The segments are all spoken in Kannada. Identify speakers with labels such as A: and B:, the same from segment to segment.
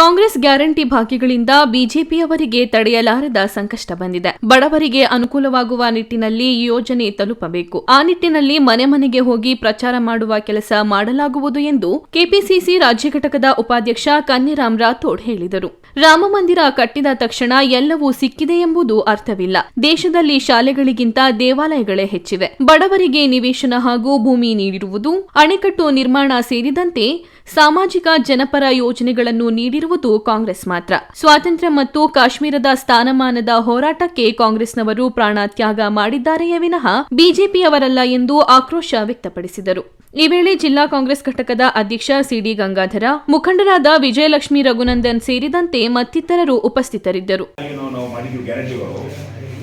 A: ಕಾಂಗ್ರೆಸ್ ಗ್ಯಾರಂಟಿ ಭಾಗ್ಯಗಳಿಂದ ಬಿಜೆಪಿಯವರಿಗೆ ತಡೆಯಲಾರದ ಸಂಕಷ್ಟ ಬಂದಿದೆ. ಬಡವರಿಗೆ ಅನುಕೂಲವಾಗುವ ನಿಟ್ಟಿನಲ್ಲಿ ಯೋಜನೆ ತಲುಪಬೇಕು. ಆ ನಿಟ್ಟಿನಲ್ಲಿ ಮನೆ ಮನೆಗೆ ಹೋಗಿ ಪ್ರಚಾರ ಮಾಡುವ ಕೆಲಸ ಮಾಡಲಾಗುವುದು ಎಂದು ಕೆಪಿಸಿಸಿ ರಾಜ್ಯ ಘಟಕದ ಉಪಾಧ್ಯಕ್ಷ ಕನ್ನಿರಾಮ್ ರಾಥೋಡ್ ಹೇಳಿದರು. ರಾಮಮಂದಿರ ಕಟ್ಟಿದ ತಕ್ಷಣ ಎಲ್ಲವೂ ಸಿಕ್ಕಿದೆ ಎಂಬುದು ಅರ್ಥವಿಲ್ಲ. ದೇಶದಲ್ಲಿ ಶಾಲೆಗಳಿಗಿಂತ ದೇವಾಲಯಗಳೇ ಹೆಚ್ಚಿವೆ. ಬಡವರಿಗೆ ನಿವೇಶನ ಹಾಗೂ ಭೂಮಿ ನೀಡಿರುವುದು, ಅಣೆಕಟ್ಟು ನಿರ್ಮಾಣ ಸೇರಿದಂತೆ ಸಾಮಾಜಿಕ ಜನಪರ ಯೋಜನೆಗಳನ್ನು ನೀಡಿರುವುದು ಕಾಂಗ್ರೆಸ್ ಮಾತ್ರ. ಸ್ವಾತಂತ್ರ್ಯ ಮತ್ತು ಕಾಶ್ಮೀರದ ಸ್ಥಾನಮಾನದ ಹೋರಾಟಕ್ಕೆ ಕಾಂಗ್ರೆಸ್ನವರು ಪ್ರಾಣ ತ್ಯಾಗ ಮಾಡಿದ್ದಾರೆಯೇ ವಿನಃ ಬಿಜೆಪಿಯವರಲ್ಲ ಎಂದು ಆಕ್ರೋಶ ವ್ಯಕ್ತಪಡಿಸಿದರು. ಈ ವೇಳೆ ಜಿಲ್ಲಾ ಕಾಂಗ್ರೆಸ್ ಘಟಕದ ಅಧ್ಯಕ್ಷ ಸಿಡಿ ಗಂಗಾಧರ, ಮುಖಂಡರಾದ ವಿಜಯಲಕ್ಷ್ಮಿ ರಘುನಂದನ್ ಸೇರಿದಂತೆ ಮತ್ತಿತರರು ಉಪಸ್ಥಿತರಿದ್ದರು.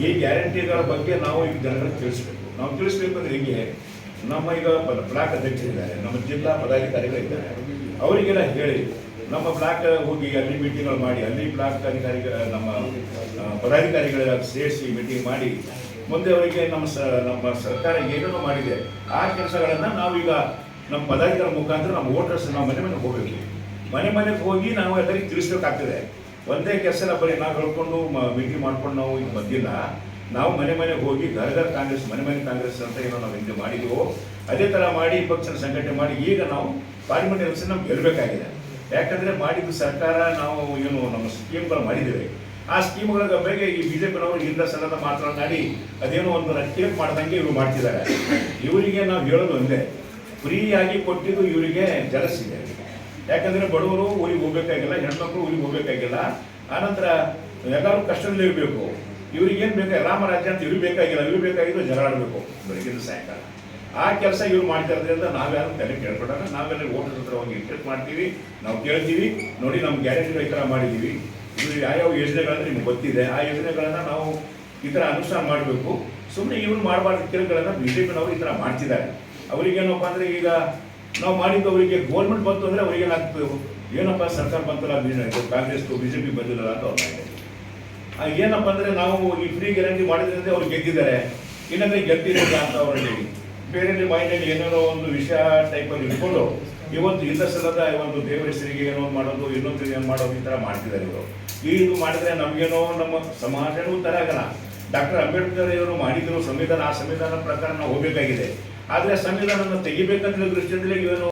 B: ಈ ಗ್ಯಾರಂಟಿಗಳ ಬಗ್ಗೆ ನಾವು ಈಗ ಜನರಿಗೆ ತಿಳಿಸ್ಬೇಕು. ನಾವು ತಿಳಿಸ್ಬೇಕು ಅಂದ್ರೆ ಹೇಗೆ? ನಮ್ಮ ಈಗ ಬ್ಲಾಕ್ ಅಧ್ಯಕ್ಷರಿದ್ದಾರೆ, ನಮ್ಮ ಜಿಲ್ಲಾ ಪದಾಧಿಕಾರಿಗಳಿದ್ದಾರೆ. ಅವರಿಗೆಲ್ಲ ಹೇಳಿ ನಮ್ಮ ಬ್ಲಾಕ್ ಹೋಗಿ ಅಲ್ಲಿ ಮೀಟಿಂಗ್ಗಳು ಮಾಡಿ, ಅಲ್ಲಿ ಬ್ಲಾಕ್ ಅಧಿಕಾರಿಗಳ, ನಮ್ಮ ಪದಾಧಿಕಾರಿಗಳ ಸೇರಿಸಿ ಮೀಟಿಂಗ್ ಮಾಡಿ, ಮುಂದೆ ಅವರಿಗೆ ನಮ್ಮ ಸ, ನಮ್ಮ ಸರ್ಕಾರ ಏನೇನೋ ಮಾಡಿದೆ, ಆ ಕೆಲಸಗಳನ್ನು ನಾವೀಗ ನಮ್ಮ ಪದಾಧಿಕಾರಿ ಮುಖಾಂತರ ನಮ್ಮ ವೋಟರ್ಸ್ ನಾವು ಮನೆ ಮನೆಗೆ ಹೋಗಬೇಕು. ಮನೆ ಮನೆಗೆ ಹೋಗಿ ನಾವು ಎಲ್ಲರಿಗೆ ತಿಳಿಸ್ಬೇಕಾಗ್ತದೆ. ಒಂದೇ ಕೆಲಸನ ಬರೀ ನಾವು ಹೇಳ್ಕೊಂಡು ಮೀಟಿಂಗ್ ಮಾಡ್ಕೊಂಡು ನಾವು ಈಗ ಬಂದಿಲ್ಲ. ನಾವು ಮನೆ ಮನೆಗೆ ಹೋಗಿ ಘರ ಘರ ಕಾಂಗ್ರೆಸ್, ಮನೆ ಮನೆ ಕಾಂಗ್ರೆಸ್ ಅಂತ ಏನೋ ನಾವು ಹಿಂದೆ ಮಾಡಿದ್ದೆವು ಅದೇ ಥರ ಮಾಡಿ ಪಕ್ಷನ ಸಂಘಟನೆ ಮಾಡಿ ಈಗ ನಾವು ಪಾರ್ಲಿಮೆಂಟ್ ಎಲೆಕ್ಷನ್ ನಮ್ಗೆ ಗೆಲ್ಲಬೇಕಾಗಿದೆ. ಯಾಕಂದ್ರೆ ಮಾಡಿದ್ದು ಸರ್ಕಾರ ನಾವು ಏನು ನಮ್ಮ ಸ್ಕೀಮ್ಗಳು ಮಾಡಿದ್ದೇವೆ. ಆ ಸ್ಕೀಮ್ಗಳ ಬಗ್ಗೆ ಈ ಬಿಜೆಪಿನವರು ಇಲ್ಲ ಸಲದ ಮಾತನಾಡಿ ಅದೇನೋ ಒಂದು ರಟ್ಟಿಗೆ ಮಾಡ್ದಂಗೆ ಇವರು ಮಾಡ್ತಿದ್ದಾರೆ. ಇವರಿಗೆ ನಾವು ಹೇಳೋದು ಒಂದೇ, ಫ್ರೀಯಾಗಿ ಕೊಟ್ಟಿದ್ದು ಇವರಿಗೆ ಜಲಸಿದೆ ಯಾಕಂದ್ರೆ ಬಡವರು ಊರಿಗೆ ಹೋಗ್ಬೇಕಾಗಿಲ್ಲ, ಹೆಣ್ಮಕ್ಳು ಊರಿಗೆ ಹೋಗಬೇಕಾಗಿಲ್ಲ. ಆನಂತರ ಎಲ್ಲರೂ ಕಷ್ಟದಲ್ಲಿ ಇರಬೇಕು. ಇವ್ರಿಗೆ ಏನ್ ಬೇಕಾ ರಾಮರಾಜ್ಯ ಅಂತ ಇವ್ರಿಗೆ ಬೇಕಾಗಿಲ್ಲ, ಇವ್ರಿಗೆ ಬೇಕಾಗಿದ್ದು ಜಗಳಾಡಬೇಕು. ಬೆಳಗಿನ ಸಾಯಂಕಾಲ. ಆ ಕೆಲಸ ಇವ್ರು ಮಾಡ್ತಾ ಇರೋದ್ರಿಂದ ನಾವ್ಯಾರು ತಲೆ ಕೇಳ್ಕೊಂಡಾಗ ನಾವೆಲ್ಲ ಓಟರ್ ಹತ್ರ ಹೋಗಿ ಇಂಟ್ರೆಸ್ಟ್ ಮಾಡ್ತೀವಿ. ನಾವು ಕೇಳ್ತೀವಿ. ನೋಡಿ ನಮ್ಮ ಗ್ಯಾರಂಟಿಗಳು ಈ ಥರ ಮಾಡಿದ್ದೀವಿ ಇವ್ರು ಯಾವ್ಯಾವ ಯೋಜನೆಗಳಂದ್ರೆ ನಿಮ್ಗೆ ಗೊತ್ತಿದೆ. ಆ ಯೋಜನೆಗಳನ್ನ ನಾವು ಈ ಥರ ಅನುಷ್ಠಾನ ಮಾಡಬೇಕು. ಸುಮ್ಮನೆ ಇವ್ರು ಮಾಡಬಾರ್ದು ಕೆಲಸಗಳನ್ನು ಬಿ ಜೆ ಪಿನವರು ಈ ಥರ ಮಾಡ್ತಿದ್ದಾರೆ. ಅವರಿಗೇನಪ್ಪ ಅಂದರೆ ಈಗ ನಾವು ಮಾಡಿದ್ದು ಅವರಿಗೆ ಗೋರ್ಮೆಂಟ್ ಬಂತು ಅಂದರೆ ಅವರಿಗೆ ಏನಾಗ್ತದೆ? ಏನಪ್ಪ ಸರ್ಕಾರ ಬಂತಲ್ಲ ಕಾಂಗ್ರೆಸ್ ಪಿ ಬಂದಿಲ್ಲ ಅಂತ ಅವ್ರು ಏನಪ್ಪ ಅಂದರೆ ನಾವು ಈ ಫ್ರೀ ಗ್ಯಾರಂಟಿ ಮಾಡಿದ್ರಿಂದ ಅವ್ರು ಗೆದ್ದಿದ್ದಾರೆ. ಇಲ್ಲಾಂದರೆ ಗೆದ್ದಿರಲಿಲ್ಲ ಅಂತ ಅವರಲ್ಲಿ ಬೇರೆ ಮೈಂಡಲ್ಲಿ ಏನೇನೋ ಒಂದು ವಿಷಯ ಟೈಪಲ್ಲಿ ಇಟ್ಕೊಂಡು ಇವತ್ತು ಇಂಥ ಸಲದ ಒಂದು ದೇವರ ಹೆಸರಿಗೆ ಏನೋ ಮಾಡೋದು, ಇನ್ನೊಂದು ಏನು ಮಾಡೋದು ಈ ಥರ ಮಾಡ್ತಿದ್ದಾರೆ ಇವರು. ಇದು ಮಾಡಿದ್ರೆ ನಮಗೇನೋ ನಮ್ಮ ಸಮಾಜನೂ ತರ ಆಗಲ್ಲ. ಡಾಕ್ಟರ್ ಅಂಬೇಡ್ಕರ್ ಇವರು ಮಾಡಿದ್ರು ಸಂವಿಧಾನ, ಆ ಸಂವಿಧಾನ ಪ್ರಕಾರ ನಾವು ಹೋಗ್ಬೇಕಾಗಿದೆ. ಆದ್ರೆ ಸಂವಿಧಾನವನ್ನು ತೆಗಿಬೇಕಂತ ದೃಷ್ಟಿಯಲ್ಲಿ ಏನು